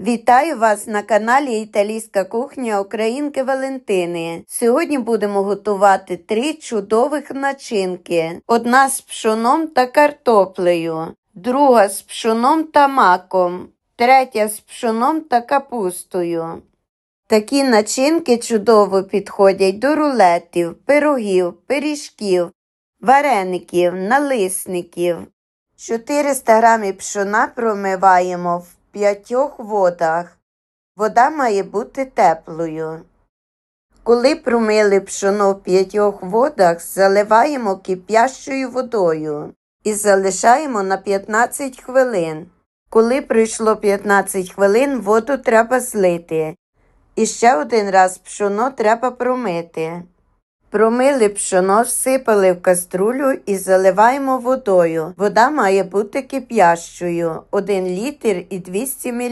Вітаю вас на каналі Італійська кухня Українки Валентини. Сьогодні будемо готувати три чудових начинки: одна з пшоном та картоплею, друга з пшоном та маком, третя з пшоном та капустою. Такі начинки чудово підходять до рулетів, пирогів, пиріжків, вареників, налисників. 400 грамів пшона промиваємо в п'ятьох водах. Вода має бути теплою. Коли промили пшоно в п'ятьох водах, заливаємо кип'ящою водою і залишаємо на 15 хвилин. Коли пройшло 15 хвилин, воду треба злити. І ще один раз пшоно треба промити. Промили пшоно, всипали в каструлю і заливаємо водою. Вода має бути кип'ящою 1 літр і 200 мл.